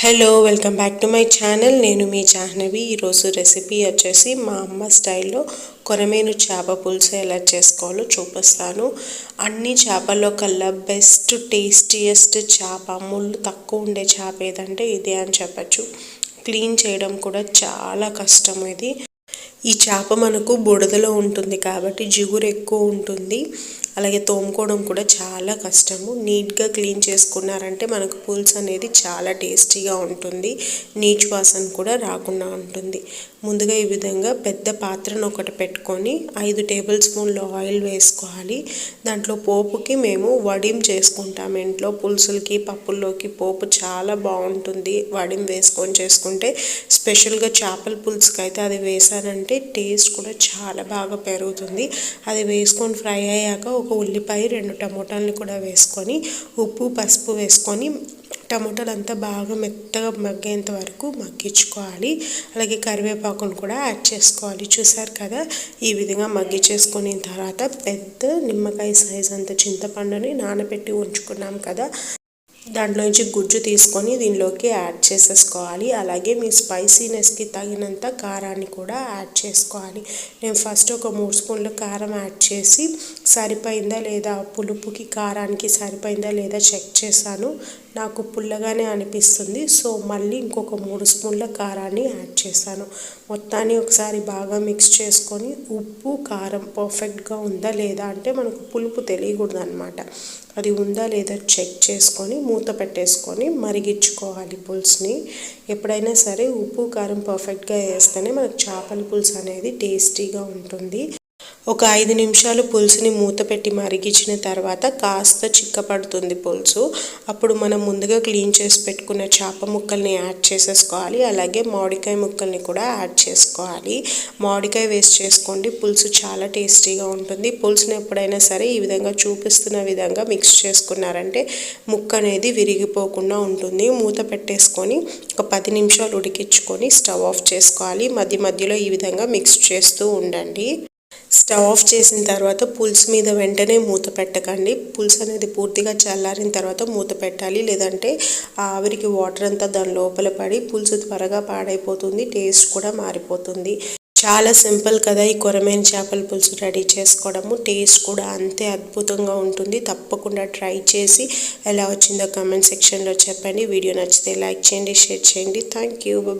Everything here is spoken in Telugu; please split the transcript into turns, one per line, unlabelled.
Hello welcome back to my channel నేను మీ జాహ్నవి. ఈరోజు రెసిపీ వచ్చేసి మా అమ్మ స్టైల్లో కొరమేను చేప పులుసు ఎలా చేసుకోవాలో చూపిస్తాను. అన్ని చేపల్లో కల్లా బెస్ట్ టేస్టియస్ట్ చేప ముళ్ళు తక్కువ ఉండే చేప ఏదంటే ఇదే అని చెప్పచ్చు. క్లీన్ చేయడం కూడా చాలా కష్టం ఇది. ఈ చేప మనకు బుడదలో ఉంటుంది కాబట్టి జిగురు ఎక్కువ ఉంటుంది. అలాగే తోముకోవడం కూడా చాలా కష్టము. నీట్గా క్లీన్ చేసుకున్నారంటే మనకు పులుసు అనేది చాలా టేస్టీగా ఉంటుంది. నీచు వాసన కూడా రాకుండా ఉంటుంది. ముందుగా ఈ విధంగా పెద్ద పాత్రను ఒకటి పెట్టుకొని ఐదు టేబుల్ స్పూన్లు ఆయిల్ వేసుకోవాలి. దాంట్లో పోపుకి మేము వడిం చేసుకుంటాం. ఇంట్లో పులుసులకి పప్పుల్లోకి పోపు చాలా బాగుంటుంది వడిం వేసుకొని చేసుకుంటే. స్పెషల్గా చేపల పులుసుకి అయితే అది వేసానంటే టేస్ట్ కూడా చాలా బాగా పెరుగుతుంది. అది వేసుకొని ఫ్రై అయ్యాక ఒక ఉల్లిపాయ రెండు టమోటాలని కూడా వేసుకొని ఉప్పు పసుపు వేసుకొని టమోటాలు అంతా బాగా మెత్తగా మగ్గేంత వరకు మగ్గించుకోవాలి. అలాగే కరివేపాకును కూడా యాడ్ చేసుకోవాలి. చూసారు కదా? ఈ విధంగా మగ్గి తర్వాత పెద్ద నిమ్మకాయ సైజ్ అంత చింతపండుని నానబెట్టి ఉంచుకున్నాం కదా? దాంట్లో నుంచి గుజ్జు తీసుకొని దీనిలోకి యాడ్ చేసేసుకోవాలి. అలాగే మీ స్పైసీనెస్కి తగినంత కారాన్ని కూడా యాడ్ చేసుకోవాలి. నేను ఫస్ట్ ఒక మూడు స్పూన్లు కారం యాడ్ చేసి సరిపోయిందా లేదా? పులుపుకి కారానికి సరిపోయిందా లేదా చెక్ చేశాను. నాకు పుల్లగానే అనిపిస్తుంది. సో మళ్ళీ ఇంకొక మూడు స్పూన్ల కారాన్ని యాడ్ చేశాను. మొత్తాన్ని ఒకసారి బాగా మిక్స్ చేసుకొని ఉప్పు కారం పర్ఫెక్ట్గా ఉందా లేదా అంటే మనకు పులుపు తెలియకూడదు అనమాట అది ఉందా లేదా చెక్ చేసుకొని మూత పెట్టేసుకొని మరిగించుకోవాలి పులుసుని. ఎప్పుడైనా సరే ఉప్పు కారం పర్ఫెక్ట్గా వేస్తేనే మనకు చేపల పులుసు అనేది టేస్టీగా ఉంటుంది. ఒక ఐదు నిమిషాలు పులుసుని మూత పెట్టి మరిగించిన తర్వాత కాస్త చిక్కపడుతుంది పులుసు. అప్పుడు మనం ముందుగా క్లీన్ చేసి పెట్టుకున్న చేప ముక్కల్ని యాడ్ చేసేసుకోవాలి. అలాగే మామిడికాయ ముక్కల్ని కూడా యాడ్ చేసుకోవాలి. మామిడికాయ వేస్ట్ చేసుకోండి. పులుసు చాలా టేస్టీగా ఉంటుంది. పులుసుని ఎప్పుడైనా సరే ఈ విధంగా చూపిస్తున్న విధంగా మిక్స్ చేసుకున్నారంటే ముక్క అనేది విరిగిపోకుండా ఉంటుంది. మూత పెట్టేసుకొని ఒక పది నిమిషాలు ఉడికించుకొని స్టవ్ ఆఫ్ చేసుకోవాలి. మధ్య మధ్యలో ఈ విధంగా మిక్స్ చేస్తూ ఉండండి. స్టవ్ ఆఫ్ చేసిన తర్వాత పులుసు మీద వెంటనే మూత పెట్టకండి. పులుసు అనేది పూర్తిగా చల్లారిన తర్వాత మూత పెట్టాలి. లేదంటే ఆవిరికి వాటర్ అంతా దాని లోపల పడి పులుసు త్వరగా పాడైపోతుంది టేస్ట్ కూడా మారిపోతుంది. చాలా సింపుల్ కదా ఈ కొరమైన చేపల పులుసు రెడీ చేసుకోవడము. టేస్ట్ కూడా అంతే అద్భుతంగా ఉంటుంది. తప్పకుండా ట్రై చేసి ఎలా వచ్చిందో కామెంట్ సెక్షన్లో చెప్పండి. వీడియో నచ్చితే లైక్ చేయండి షేర్ చేయండి. Thank you.